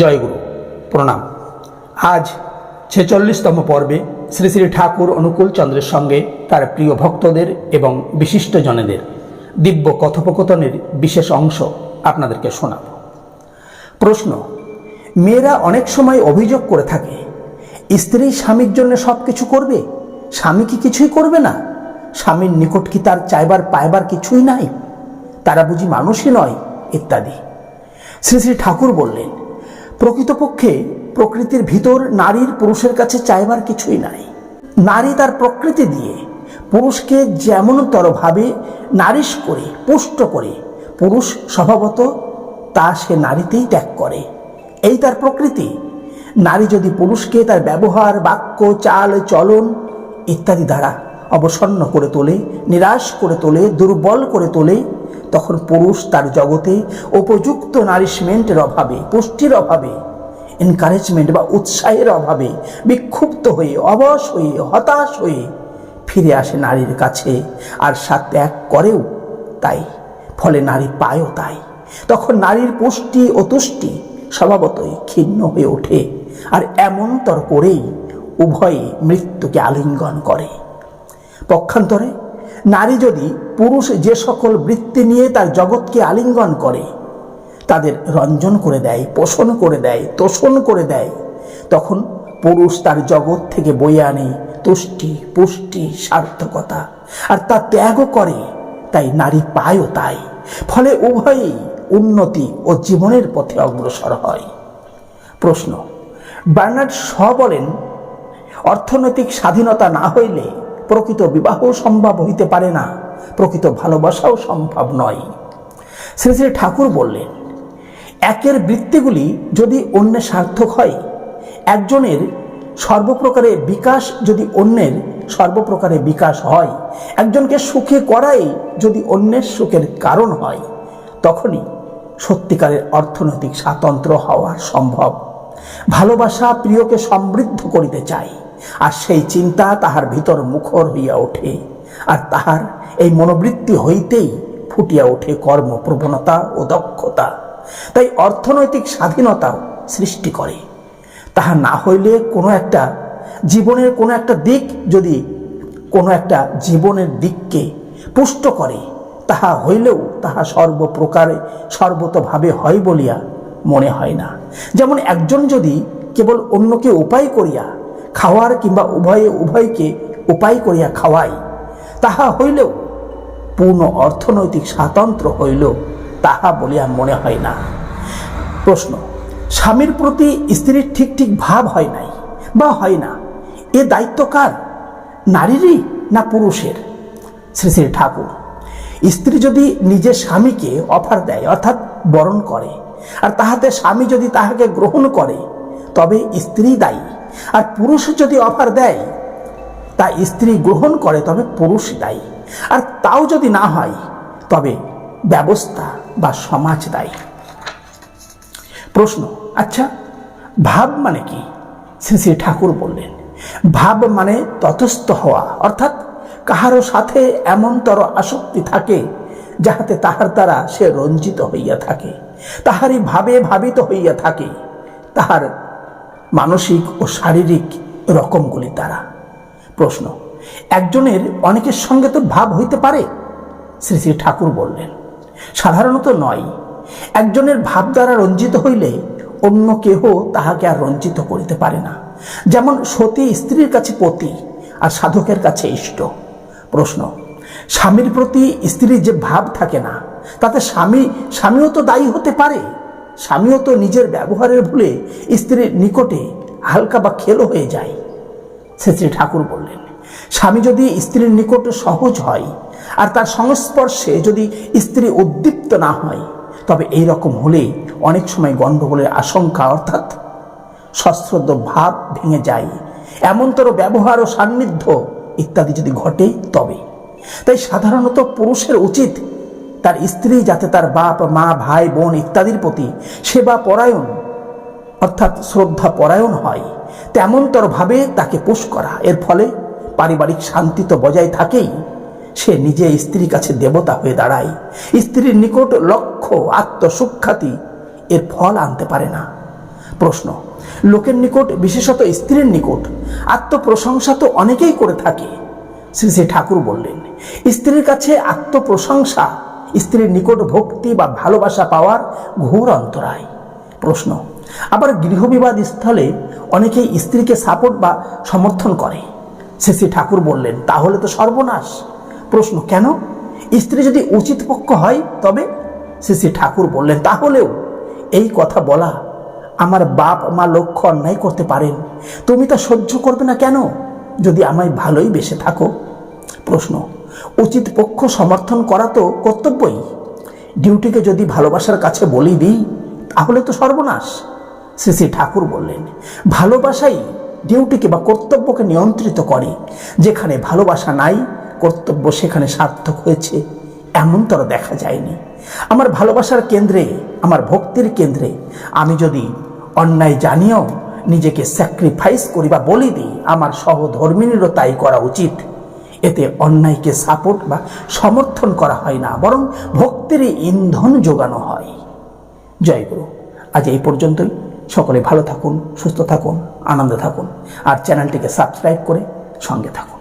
জয়গুরু, প্রণাম। আজ ছেচল্লিশতম পর্বে শ্রী শ্রী ঠাকুর অনুকূল চন্দ্রের সঙ্গে তার প্রিয় ভক্তদের এবং বিশিষ্টজনেদের দিব্য কথোপকথনের বিশেষ অংশ আপনাদেরকে শোনাব। প্রশ্ন, মেয়েরা অনেক সময় অভিযোগ করে থাকে, স্ত্রী স্বামীর জন্য সব কিছু করবে? স্বামী কি কিছুই করবে না? স্বামীর নিকট কি তার চাইবার পাইবার কিছুই নাই? তারা বুঝি মানুষই নয়, ইত্যাদি। শ্রী শ্রী ঠাকুর বললেন প্রকৃতপক্ষে প্রকৃতির ভিতর নারীর পুরুষের কাছে চাইবার কিছুই নাই। নারী তার প্রকৃতি দিয়ে পুরুষকে যেমনতরভাবে নারিশ করে, পুষ্ট করে, পুরুষ স্বভাবত তা সে নারীতেই ত্যাগ করে। এই তার প্রকৃতি, নারী যদি পুরুষকে তার ব্যবহার, বাক্য, চাল, চলন ইত্যাদি দ্বারা অবসন্ন করে তোলে, নিরাশ করে তোলে, দুর্বল করে তোলে, তখন পুরুষ তার জগতে উপযুক্ত নারিশমেন্টের অভাবে, পুষ্টির অভাবে এনকারেজমেন্ট বা উৎসাহের অভাবে বিক্ষুব্ধ হয়ে, অবশ হয়ে, হতাশ হয়ে ফিরে আসে নারীর কাছে। আর সা ত্যাগ করেও তাই, ফলে নারী পায়ও তাই। তখন নারীর পুষ্টি ও তুষ্টি স্বভাবতই ক্ষীণ হয়ে ওঠে, আর এমনতর করেই উভয়ে মৃত্যুকে আলিঙ্গন করে। পক্ষান্তরে, নারী যদি পুরুষ যে সকল বৃত্তি নিয়ে তার জগৎকে আলিঙ্গন করে, তাদের রঞ্জন করে দেয়, পোষণ করে দেয়, তোষণ করে দেয়, তখন পুরুষ তার জগৎ থেকে বয়ে আনে তুষ্টি, পুষ্টি, সার্থকতা। আর তা ত্যাগও করে, তাই নারী পায়ও তাই। ফলে উভয়ই উন্নতি ও জীবনের পথে অগ্রসর হয়। প্রশ্ন, বার্নার্ড শ বলেন, অর্থনৈতিক স্বাধীনতা না হইলে প্রকৃত বিবাহ সম্ভব হইতে পারে না। প্রকৃত ভালোবাসাও সম্ভব নয়। শ্রী শ্রী ঠাকুর বললেন, একের বৃত্তিগুলি যদি অন্যে সার্থক হয়, একজনের সর্বপ্রকারে বিকাশ যদি অন্যের সর্বপ্রকারে বিকাশ হয়, একজনকে সুখে করাই যদি অন্যের সুখের কারণ হয়, তখনই সত্যিকারের অর্থনৈতিক স্বাতন্ত্র হওয়া সম্ভব। ভালোবাসা প্রিয়কে সমৃদ্ধ করিতে চায়। আর সেই চিন্তা তাহার ভিতর মুখর হইয়া ওঠে। আর তাহার এই মনোবৃত্তি হইতেই ফুটিয়া ওঠে কর্মপ্রবণতা ও দক্ষতা। তাই অর্থনৈতিক স্বাধীনতাও সৃষ্টি করে। তাহা না হইলে কোনো একটা জীবনের কোনো একটা দিক যদি কোনো একটা জীবনের দিককে পুষ্ট করে, তাহা হইলেও তাহা সর্বপ্রকারে সর্বতভাবে হয় বলিয়া মনে হয় না। যেমন একজন যদি কেবল অন্যকে উপায় করিয়া খাওয়ার কিংবা উভয়ে, উভয়কে উপায় করিয়া খাওয়ায় তাহা হইলেও পূর্ণ অর্থনৈতিক স্বাতন্ত্র হইল তাহা বলিয়া মনে হয় না। প্রশ্ন, স্বামীর প্রতি স্ত্রীর ঠিক ঠিক ভাব হয় নাই বা হয় না? এ দায়িত্ব কার, নারীরই না পুরুষের? শ্রী শ্রী ঠাকুর, স্ত্রী যদি নিজের স্বামীকে অফার দেয়, অর্থাৎ বরণ করে, আর তাহাতে স্বামী যদি তাহাকে গ্রহণ করে, তবে স্ত্রী দায়ী। আর পুরুষ যদি অফার দেয়, তা স্ত্রী গ্রহণ করে, তবে পুরুষ দায়ী। আর তাও যদি না হয়, তবে ব্যবস্থা বা সমাজ দায়ী। প্রশ্ন আচ্ছা ভাব মানে কি? শ্রী শ্রী ঠাকুর বললেন, ভাব মানে ততস্থ হওয়া, অর্থাৎ কাহারও সাথে এমনতর আসক্তি থাকে, যাহাতে তাহার দ্বারা সে রঞ্জিত হইয়া থাকে, তাহারই ভাবে ভাবিত হইয়া থাকে, তাহার মানসিক ও শারীরিক রকমগুলি দ্বারা প্রশ্ন, একজনের অনেকের সঙ্গে তো ভাব হইতে পারে? শ্রী শ্রী ঠাকুর বললেন, সাধারণত নয়। একজনের ভাব দ্বারা রঞ্জিত হইলে অন্য কেহ তাহাকে আর রঞ্জিত করিতে পারে না। যেমন সতী স্ত্রীর কাছে পতি আর সাধকের কাছে ইষ্ট। প্রশ্ন, স্বামীর প্রতি স্ত্রীর যে ভাব থাকে না, তাতে স্বামী, স্বামীও তো দায়ী হতে পারে? স্বামীও তো নিজের ব্যবহারের ভুলে স্ত্রীর নিকটে হালকা বা খেলো হয়ে যায়। শ্রী শ্রী ঠাকুর বললেন, স্বামী যদি স্ত্রীর নিকট সহজ হয় আর তার সংস্পর্শে যদি স্ত্রী উদ্দীপ্ত না হয়, তবে এই রকম হলে অনেক সময় গণ্ডগোলের আশঙ্কা অর্থাৎ সশ্রদ্ধ ভাব ভেঙে যায়। এমনতর ব্যবহার ও সান্নিধ্য ইত্যাদি যদি ঘটে তবে। তাই সাধারণত পুরুষের উচিত তার স্ত্রী যাতে তার বাপ, মা, ভাই, বোন ইত্যাদির প্রতি সেবা পরায়ণ, অর্থাৎ শ্রদ্ধা পরায়ণ হয়, তেমনতরভাবে তাকে পুষ করা। এর ফলে পারিবারিক শান্তি তো বজায় থাকেই। সে নিজে স্ত্রীর কাছে দেবতা হয়ে দাঁড়ায়। স্ত্রীর নিকট লক্ষ্য, আত্মসুখ্যাতি এর ফল আনতে পারে না। প্রশ্ন, লোকের নিকট, বিশেষত স্ত্রীর নিকট, আত্মপ্রশংসা তো অনেকেই করে থাকে। শ্রী শ্রী ঠাকুর বললেন, স্ত্রীর কাছে আত্মপ্রশংসা স্ত্রীর নিকট ভক্তি বা ভালোবাসা পাওয়ার ঘোর অন্তরায়। প্রশ্ন, আবার গৃহবিবাদ স্থলে অনেকেই স্ত্রীকে সাপোর্ট বা সমর্থন করে। শ্রী ঠাকুর বললেন, তাহলে তো সর্বনাশ। প্রশ্ন, কেন? স্ত্রী যদি উচিত পক্ষ হয়, তবে? শ্রী ঠাকুর বললেন, তাহলেও এই কথা বলা আমার বাপ মা লক্ষ্য অন্যায় করতে পারেন। তুমি তা সহ্য করবে না কেন? যদি আমায় ভালোই বেসে থাকো। প্রশ্ন উচিত পক্ষ সমর্থন করা তো কর্তব্যই। ডিউটিকে যদি ভালোবাসার কাছে বলি দিই, তাহলে তো সর্বনাশ শ্রী শ্রী ঠাকুর বললেন। ভালোবাসাই ডিউটিকে বা কর্তব্যকে নিয়ন্ত্রিত করে। যেখানে ভালোবাসা নাই, কর্তব্য সেখানে সার্থক হয়েছে এমনতর দেখা যায়নি। আমার ভালোবাসার কেন্দ্রে, আমার ভক্তির কেন্দ্রে, আমি যদি অন্যায় জানিও নিজেকে স্যাক্রিফাইস করি বা বলি দিই, আমার সহধর্মিনীরও তাই করা উচিত। এতে অন্যায়কে সাপোর্ট বা সমর্থন করা হয় না, বরং ভক্তির ইন্ধন যোগানো হয়। জয় গুরু। আজ এই পর্যন্তই। সকলে ভালো থাকুন, সুস্থ থাকুন, আনন্দে থাকুন। আর চ্যানেলটিকে সাবস্ক্রাইব করে সঙ্গে থাকুন।